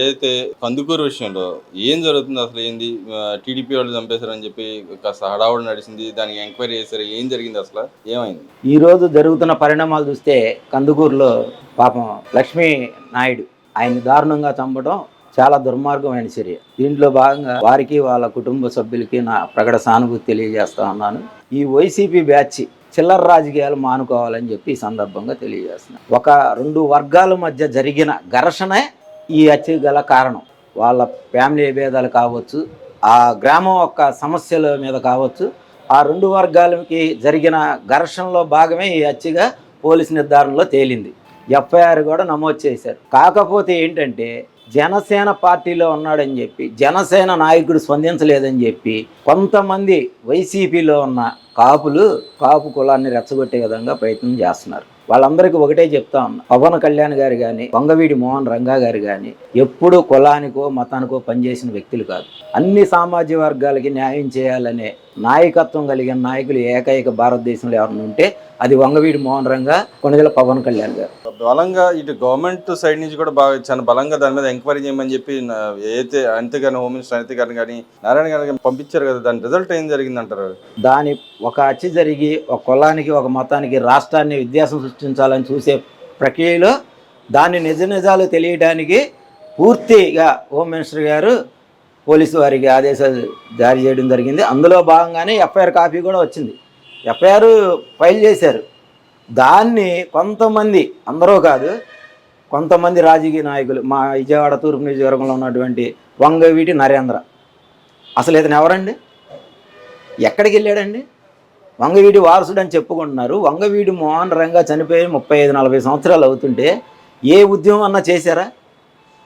ఏదైతే కందుకూరు విషయంలో ఏం జరుగుతుంది అసలు ఏంది? టీడీపీ వాళ్ళు చంపేశారని చెప్పి కాస్త హడావుడి నడిచింది దానికి ఎంక్వైరీ చేశారు ఏం జరిగింది అసలు? ఏమైంది? ఈ రోజు జరుగుతున్న పరిణామాలు చూస్తే కందుకూరులో పాపం లక్ష్మీ నాయుడు ఆయన దారుణంగా చంపడం చాలా దుర్మార్గమైన చర్య. దీంట్లో భాగంగా వారికి వాళ్ళ కుటుంబ సభ్యులకి నా ప్రకట సానుభూతి తెలియజేస్తా ఉన్నాను. ఈ వైసీపీ బ్యాచ్ చిల్లర రాజకీయాలు మానుకోవాలని చెప్పి ఈ సందర్భంగా తెలియజేస్తున్నాను. ఒక రెండు వర్గాల మధ్య జరిగిన ఘర్షణే ఈ హత్య గల కారణం. వాళ్ళ ఫ్యామిలీ భేదాలు కావచ్చు ఆ గ్రామం యొక్క సమస్యల మీద కావచ్చు ఆ రెండు వర్గాలకి జరిగిన ఘర్షణలో భాగమే ఈ హత్యగా పోలీసు నిర్ధారణలో తేలింది. ఎఫ్ఐఆర్ కూడా నమోదు చేశారు. కాకపోతే ఏంటంటే జనసేన పార్టీలో ఉన్నాడని చెప్పి జనసేన నాయకుడు స్పందించలేదని చెప్పి కొంతమంది వైసీపీలో ఉన్న కాపులు కాపు కులాన్ని రెచ్చగొట్టే విధంగా ప్రయత్నం చేస్తున్నారు. వాళ్ళందరికీ ఒకటే చెప్తా ఉన్నా. పవన్ కళ్యాణ్ గారు కానీ వంగవీడి మోహన్ రంగా గారు కానీ ఎప్పుడూ కులానికో మతానికో పనిచేసిన వ్యక్తులు కాదు. అన్ని సామాజిక వర్గాలకి న్యాయం చేయాలనే నాయకత్వం కలిగిన నాయకులు ఏకైక భారతదేశంలో ఎవరైనా ఉంటే అది వంగవీడి మోహన్ రంగా కొణిదెల పవన్ కళ్యాణ్ గారు. బలంగా ఇటు గవర్నమెంట్ సైడ్ నుంచి కూడా బాగా చాలా బలంగా దాని మీద ఎంక్వైరీ చేయమని చెప్పి ఏదైతే అనిత గారిని హోమ్ మినిస్టర్ అనిత గారిని కానీ నారాయణ గారిని పంపించారు కదా దాని రిజల్ట్ ఏం జరిగింది అంటారు దాని ఒక హత్య జరిగి ఒక కులానికి ఒక మతానికి రాష్ట్రాన్ని వ్యత్యాసం సృష్టించాలని చూసే ప్రక్రియలో దాని నిజ నిజాలు తెలియడానికి పూర్తిగా హోమ్ మినిస్టర్ గారు పోలీసు వారికి ఆదేశాలు జారీ చేయడం జరిగింది. అందులో భాగంగానే ఎఫ్ఐఆర్ కాపీ కూడా వచ్చింది. ఎఫ్ఐఆర్ ఫైల్ చేశారు. దాన్ని కొంతమంది అందరూ కాదు కొంతమంది రాజకీయ నాయకులు మా విజయవాడ తూర్పు నియోజకవర్గంలో ఉన్నటువంటి వంగవీటి నరేంద్ర. అసలు ఇతను ఎవరండి? ఎక్కడికి వెళ్ళాడండి? వంగవీడి వారసుడు అని చెప్పుకుంటున్నారు. వంగవీడి మోహన్ రంగా చనిపోయి ముప్పై ఐదు నలభై సంవత్సరాలు అవుతుంటే ఏ ఉద్యమం అన్నా చేశారా?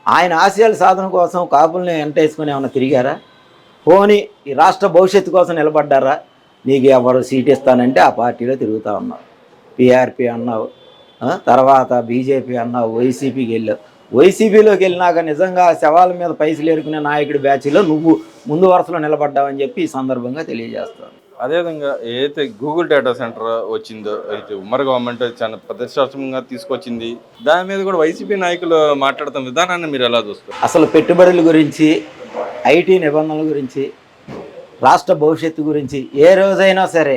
ఆయన ఆశయాల సాధన కోసం కాపుల్ని వెంటేసుకుని ఏమన్నా తిరిగారా? పోని ఈ రాష్ట్ర భవిష్యత్తు కోసం నిలబడ్డారా? నీకు ఎవరు సీట్ ఇస్తానంటే ఆ పార్టీలో తిరుగుతూ ఉన్నావు. పిఆర్పి అన్నావు. తర్వాత బీజేపీ అన్నావు. వైసీపీకి వెళ్ళావు. వైసీపీలోకి వెళ్ళినాక నిజంగా శవాల మీద పైసలు ఏరుకునే నాయకుడి బ్యాచ్లో నువ్వు ముందు వరుసలో నిలబడ్డావని చెప్పి ఈ సందర్భంగా తెలియజేస్తాను. అదేవిధంగా ఏదైతే గూగుల్ డేటా సెంటర్ వచ్చిందో అయితే ఉమ్మర్ గవర్నమెంట్ చాలా ప్రతిష్టాత్మకంగా తీసుకొచ్చింది దాని మీద కూడా వైసీపీ నాయకులు మాట్లాడుతున్న విధానాన్ని మీరు ఎలా చూస్తారు? అసలు పెట్టుబడుల గురించి ఐటీ నిబంధనల గురించి రాష్ట్ర భవిష్యత్తు గురించి ఏ రోజైనా సరే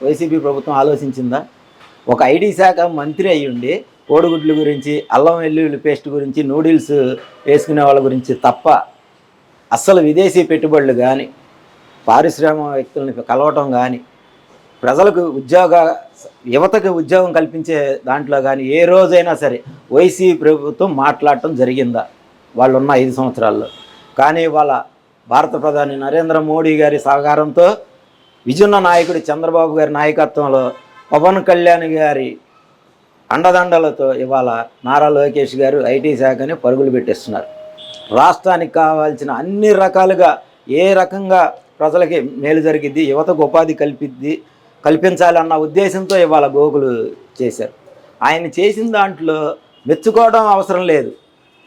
వైసీపీ ప్రభుత్వం ఆలోచించిందా? ఒక ఐటీ శాఖ మంత్రి అయ్యుండి కోడిగుడ్ల గురించి అల్లం వెల్లుల్లి పేస్ట్ గురించి నూడిల్స్ వేసుకునే వాళ్ళ గురించి తప్ప అస్సలు విదేశీ పెట్టుబడులు కానీ పారిశ్రామిక వ్యక్తులని కలవటం కానీ ప్రజలకు ఉద్యోగ యువతకు ఉద్యోగం కల్పించే దాంట్లో కానీ ఏ రోజైనా సరే వైసీపీ ప్రభుత్వం మాట్లాడటం జరిగిందా? వాళ్ళు ఉన్న ఐదు సంవత్సరాల్లో. కానీ వాళ్ళ భారత ప్రధాని నరేంద్ర మోడీ గారి సహకారంతో విజున్న నాయకుడు చంద్రబాబు గారి నాయకత్వంలో పవన్ కళ్యాణ్ గారి అండదండలతో ఇవాళ నారా లోకేష్ గారు ఐటీ శాఖని పరుగులు పెట్టేస్తున్నారు. రాష్ట్రానికి కావాల్సిన అన్ని రకాలుగా ఏ రకంగా ప్రజలకి మేలు జరిగిద్ది యువతకు ఉపాధి కల్పిద్ది కల్పించాలన్న ఉద్దేశంతో ఇవాళ గోకులు చేశారు. ఆయన చేసిన దాంట్లో మెచ్చుకోవడం అవసరం లేదు.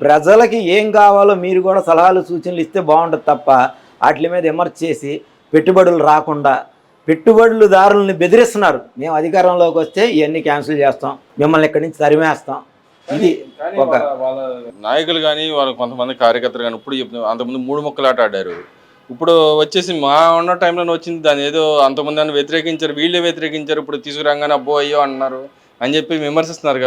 ప్రజలకి ఏం కావాలో మీరు కూడా సలహాలు సూచనలు ఇస్తే బాగుంటుంది తప్ప వాటి మీద విమర్శ చేసి పెట్టుబడులు రాకుండా పెట్టుబడులు దారుల్ని బెదిరిస్తున్నారు. మేము అధికారంలోకి వస్తే ఇవన్నీ క్యాన్సిల్ చేస్తాం మిమ్మల్ని ఇక్కడి నుంచి తరిమేస్తాం. ఇది ఒక నాయకులు కానీ వాళ్ళు కొంతమంది కార్యకర్తలు కానీ ఇప్పుడు చెప్తున్నారు అంతకుముందు మూడు మొక్కలు ఆట ఆడారు. ఇప్పుడు వచ్చేసి మా ఉన్న టైంలో వచ్చింది. దాని ఏదో అంతమంది అని వ్యతిరేకించారు వీళ్ళే వ్యతిరేకించారు ఇప్పుడు తీసుకురాగానే అబ్బో అయ్యో అన్నారు అని చెప్పి విమర్శిస్తున్నారు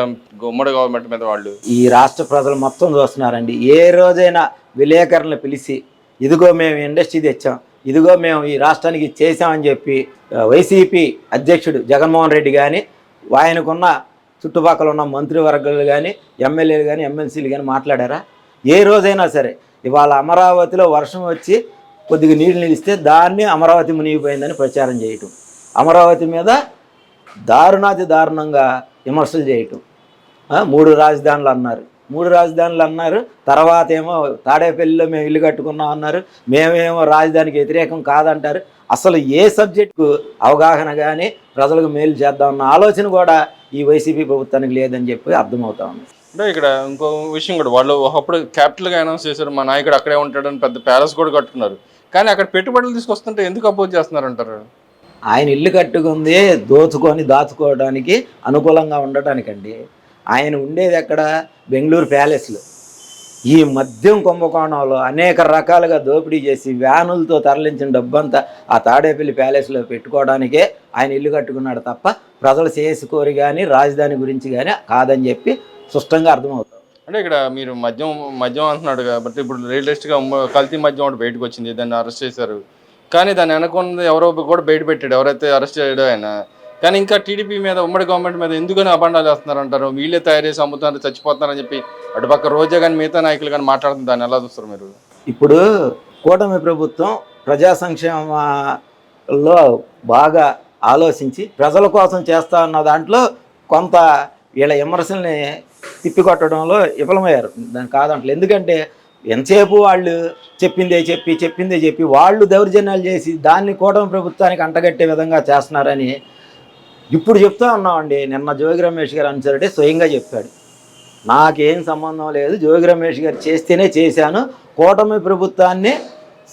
ఉమ్మడి గవర్నమెంట్ మీద వాళ్ళు. ఈ రాష్ట్ర ప్రజలు మొత్తం చూస్తున్నారండి. ఏ రోజైనా విలేకరులను పిలిచి ఇదిగో మేము ఇండస్ట్రీ తెచ్చాం ఇదిగో మేము ఈ రాష్ట్రానికి చేసామని చెప్పి వైసీపీ అధ్యక్షుడు జగన్మోహన్ రెడ్డి కానీ ఆయనకున్న చుట్టుపక్కల ఉన్న మంత్రివర్గాలు కానీ ఎమ్మెల్యేలు కానీ ఎమ్మెల్సీలు కానీ మాట్లాడారా? ఏ రోజైనా సరే. ఇవాళ అమరావతిలో వర్షం వచ్చి కొద్దిగా నీళ్ళు నిలిస్తే దాన్ని అమరావతి మునిగిపోయిందని ప్రచారం చేయటం. అమరావతి మీద దారుణాతి దారుణంగా విమర్శలు చేయటం. మూడు రాజధానులు అన్నారు. మూడు రాజధానులు అన్నారు. తర్వాత ఏమో తాడేపల్లిలో మేము ఇల్లు కట్టుకున్నాం అన్నారు. మేమేమో రాజధానికి వ్యతిరేకం కాదంటారు. అసలు ఏ సబ్జెక్టుకు అవగాహన కానీ ప్రజలకు మేలు చేద్దామన్న ఆలోచన కూడా ఈ వైసీపీ ప్రభుత్వానికి లేదని చెప్పి అర్థమవుతా ఉంది. అంటే ఇక్కడ ఇంకో విషయం కూడా వాళ్ళు ఒకప్పుడు క్యాపిటల్గా అనౌన్స్ చేశారు మా నాయకుడు అక్కడే ఉంటాడని పెద్ద ప్యాలెస్ కూడా కట్టుకున్నారు. కానీ అక్కడ పెట్టుబడులు తీసుకొస్తుంటే ఎందుకు అపోజ్ చేస్తున్నారు అంటారు ఆయన ఇల్లు కట్టుకుంది దోచుకొని దాచుకోవడానికి అనుకూలంగా ఉండటానికండి. ఆయన ఉండేది ఎక్కడ? బెంగళూరు ప్యాలెస్లో ఈ మద్యం కుంభకోణంలో అనేక రకాలుగా దోపిడీ చేసి వ్యానులతో తరలించిన డబ్బంతా ఆ తాడేపల్లి ప్యాలెస్లో పెట్టుకోవడానికే ఆయన ఇల్లు కట్టుకున్నాడు తప్ప ప్రజలు చేసుకోరి కానీ రాజధాని గురించి కానీ కాదని చెప్పి స్పష్టంగా అర్థమవుతుంది అంటే ఇక్కడ మీరు మద్యం మద్యం అంటున్నాడు కాబట్టి ఇప్పుడు లేటెస్ట్గా కల్తీ మద్యం ఒకటి బయటకు వచ్చింది దాన్ని అరెస్ట్ చేశారు. కానీ దాన్ని వెనకున్నది ఎవరో కూడా బయట పెట్టాడు ఎవరైతే అరెస్ట్ చేయడో ఆయన. కానీ ఇంకా టీడీపీ మీద ఉమ్మడి గవర్నమెంట్ మీద ఎందుకని అబండాలు వేస్తున్నారు అంటారు? వీళ్ళే తయారు చేసి అమ్ముతున్నారు చచ్చిపోతున్నారని చెప్పి అటుపక్క రోజా కానీ మిగతా నాయకులు కానీ మాట్లాడుతుంది దాన్ని ఎలా చూస్తారు మీరు? ఇప్పుడు కూటమి ప్రభుత్వం ప్రజా సంక్షేమంలో బాగా ఆలోచించి ప్రజల కోసం చేస్తా అన్న దాంట్లో కొంత వీళ్ళ విమర్శల్ని తిప్పికొట్టడంలో విఫలమయ్యారు. దాని కాదంటలు ఎందుకంటే ఎంతసేపు వాళ్ళు చెప్పిందే చెప్పి చెప్పిందే చెప్పి వాళ్ళు దౌర్జన్యాలు చేసి దాన్ని కూటమి ప్రభుత్వానికి అంటగట్టే విధంగా చేస్తున్నారని ఇప్పుడు చెప్తా ఉన్నామండి. నిన్న జోగి రమేష్ గారు అనుసరిటే స్వయంగా చెప్పాడు. నాకేం సంబంధం లేదు. జోగి రమేష్ గారు చేస్తేనే చేశాను. కూటమి ప్రభుత్వాన్ని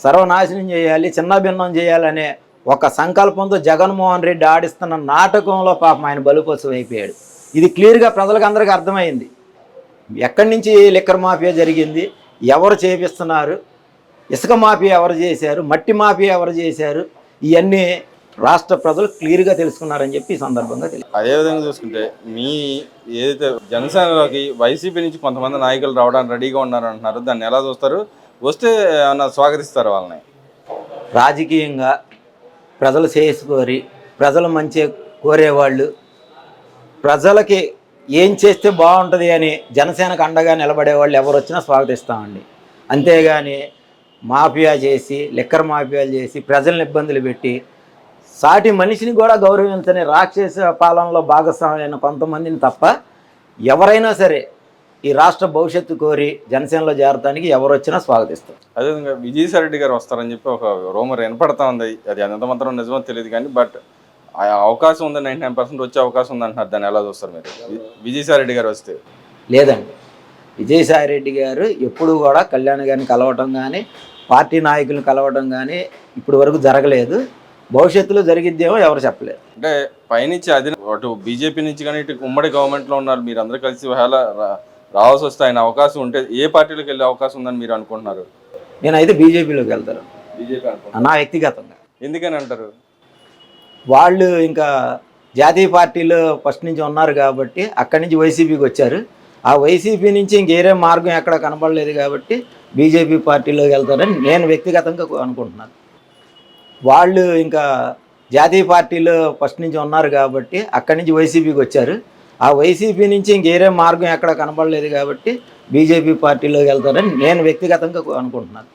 సర్వనాశనం చేయాలి చిన్నభిన్నం చేయాలనే ఒక సంకల్పంతో జగన్మోహన్ రెడ్డి ఆడిస్తున్న నాటకంలో పాపం ఆయన బలుపశువు అయిపోయాడు ఇది క్లియర్గా ప్రజలకు అందరికీ అర్థమైంది. ఎక్కడి నుంచి లిక్కర్ మాఫియా జరిగింది ఎవరు చేపిస్తున్నారు ఇసుక మాఫియా ఎవరు చేశారు మట్టి మాఫియా ఎవరు చేశారు ఇవన్నీ రాష్ట్ర ప్రజలు క్లియర్గా తెలుసుకున్నారని చెప్పి ఈ సందర్భంగా తెలియదు అదే విధంగా చూసుకుంటే మీ ఏదైతే జనసేనలోకి వైసీపీ నుంచి కొంతమంది నాయకులు రావడానికి రెడీగా ఉన్నారు అంటున్నారు దాన్ని ఎలా చూస్తారు? వస్తే ఏమన్నా స్వాగతిస్తారు వాళ్ళని. రాజకీయంగా ప్రజలు చేసుకోరి ప్రజలు మంచి కోరేవాళ్ళు ప్రజలకి ఏం చేస్తే బాగుంటుంది అని జనసేనకు అండగా నిలబడే వాళ్ళు ఎవరు వచ్చినా స్వాగతిస్తామండి. అంతేగాని మాఫియా చేసి లిక్కర్ మాఫియాలు చేసి ప్రజల్ని ఇబ్బందులు పెట్టి సాటి మనిషిని కూడా గౌరవించని రాక్షస పాలనలో భాగస్వామ్యం కొంతమందిని తప్ప ఎవరైనా సరే ఈ రాష్ట్ర భవిష్యత్తు కోరి జనసేనలో చేరటానికి ఎవరు వచ్చినా స్వాగతిస్తారు. అదేవిధంగా విజయసాయి రెడ్డి గారు వస్తారని చెప్పి ఒక రూమర్ వినపడతా ఉంది. అది ఎంత మాత్రం నిజమో తెలియదు కానీ బట్ అవకాశం ఉంది నైంటీ నైన్ పర్సెంట్ వచ్చే అవకాశం ఉంది అంటున్నారు. దాన్ని ఎలా చూస్తారు మీరు? వి- విజయసాయి రెడ్డి గారు వస్తే. లేదండి. విజయసాయి రెడ్డి గారు ఎప్పుడు కూడా కళ్యాణ్ గారిని కలవటం కానీ పార్టీ నాయకులను కలవటం కానీ ఇప్పటి వరకు జరగలేదు. భవిష్యత్తులో జరిగిద్దేమో ఎవరు చెప్పలేదు. అంటే పైనుంచి అది అటు బీజేపీ నుంచి కానీ ఇటు ఉమ్మడి గవర్నమెంట్లో ఉన్నారు. మీరు అందరూ కలిసి ఒకవేళ రావాల్సి వస్తే ఆయన అవకాశం ఉంటే ఏ పార్టీలోకి వెళ్ళే అవకాశం ఉందని మీరు అనుకుంటున్నారు? నేనైతే బీజేపీలోకి వెళ్తాను. బీజేపీ నా వ్యక్తిగతంగా. ఎందుకని అంటారు? వాళ్ళు ఇంకా జాతీయ పార్టీలో ఫస్ట్ నుంచి ఉన్నారు కాబట్టి అక్కడి నుంచి వైసీపీకి వచ్చారు. ఆ వైసీపీ నుంచి ఇంకేరే మార్గం ఎక్కడ కనపడలేదు కాబట్టి బీజేపీ పార్టీలోకి వెళ్తారని నేను వ్యక్తిగతంగా అనుకుంటున్నాను. వాళ్ళు ఇంకా జాతీయ పార్టీలో ఫస్ట్ నుంచి ఉన్నారు కాబట్టి అక్కడి నుంచి వైసీపీకి వచ్చారు. ఆ వైసీపీ నుంచి ఇంకేరే మార్గం ఎక్కడ కనపడలేదు కాబట్టి బీజేపీ పార్టీలోకి వెళ్తారని నేను వ్యక్తిగతంగా అనుకుంటున్నాను.